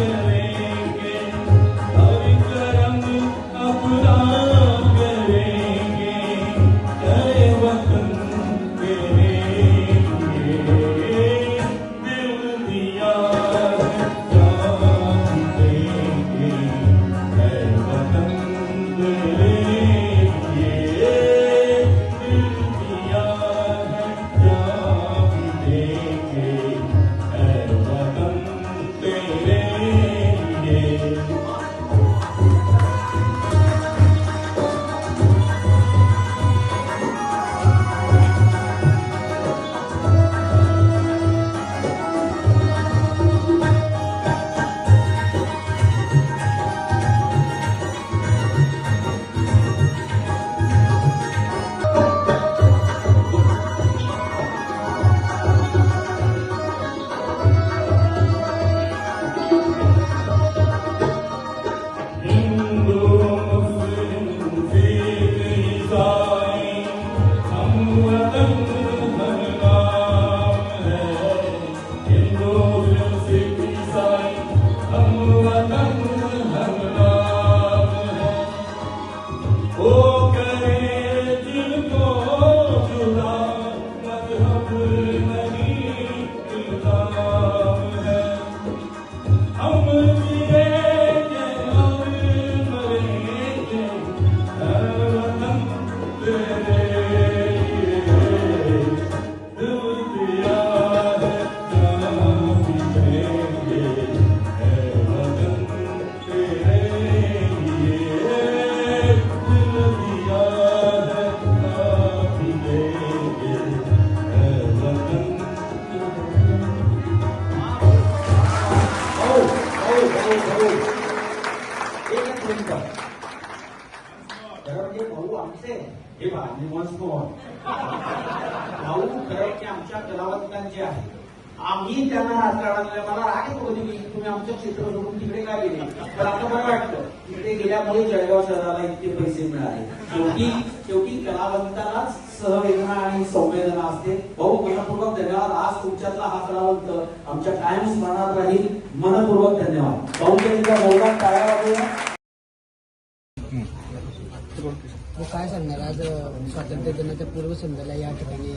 Yeah. 我。म्हणजे भाऊ आमचे हे बा निवास भाऊ खरं की आमच्या कलावंतांचे आहे. आम्ही त्यांना राजकारणात मला राग येतो कधी की तुम्ही आमचं क्षेत्र सोडून तिकडे काय गेले? पण आता बरं वाटतं. तिकडे गेल्यामुळे जळगाव शहराला इतके पैसे मिळाले. शेवटी शेवटी कलावंतालाच सहवेदना आणि संवेदना असते. भाऊ मनपूर्वक धन्यवाद. आज तुमच्यातला हा कलावंत आमच्या कायम स्मरणात राहील. मनपूर्वक धन्यवाद. भाऊ त्यांच्या जोरदार टाळ्या वाजवूया तो काय सांगणार? आज स्वातंत्र्य दिनाच्या पूर्वसंध्येला या ठिकाणी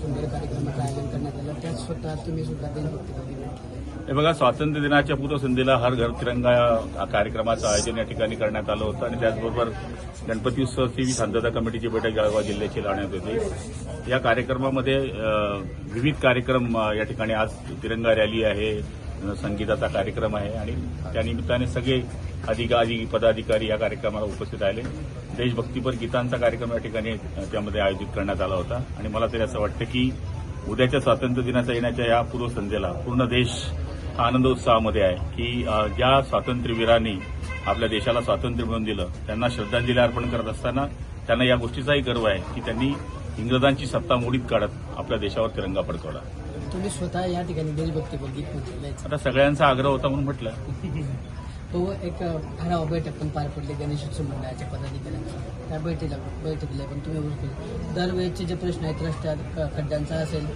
सुंदर कार्यक्रमाचं आयोजन करण्यात आलं? त्यात स्वतः तुम्ही सुद्धा हे बघा स्वातंत्र्य दिनाच्या पूर्वसंध्येला हर घर तिरंगा या कार्यक्रमाचं आयोजन या ठिकाणी करण्यात आलं होतं आणि त्याचबरोबर गणपती उत्सवाची शांतता कमिटीची बैठक जळगाव जिल्ह्याची लावण्यात होती. या कार्यक्रमामध्ये विविध कार्यक्रम या ठिकाणी आज तिरंगा रॅली आहे संगीताचा कार्यक्रम आहे आणि त्यानिमित्ताने सगळे अधिकारी पदाधिकारी या कार्यक्रमाला उपस्थित राहिले. देशभक्तीपर गीतांचा कार्यक्रम या ठिकाणी त्यामध्ये आयोजित करण्यात आला होता. आणि मला तरी असं वाटतं की उद्याच्या स्वातंत्र्य दिनाच्या येण्याच्या या पूर्वसंध्येला पूर्ण देश हा आनंदोत्सवामध्ये आहे की ज्या स्वातंत्र्यवीरांनी आपल्या देशाला स्वातंत्र्य मिळवून दिलं त्यांना श्रद्धांजली अर्पण करत असताना त्यांना या गोष्टीचाही गर्व आहे की त्यांनी इंग्रजांची सत्ता मोडीत काढत आपल्या देशावर तिरंगा फडकवला. तुम्ही स्वतः या ठिकाणी देशभक्तीपर गीत म्हटलेलं आहे आता सगळ्यांचा आग्रह होता म्हणून म्हटलं. तो एक ठराव बैठक पण पार पडली गणेशोत्सव मंडळाच्या पदाधिकाऱ्यांची. त्या बैठकीला बैठकीला पण तुम्ही दरवेळेचे जे प्रश्न आहेत रस्त्यात खड्ड्यांचा असेल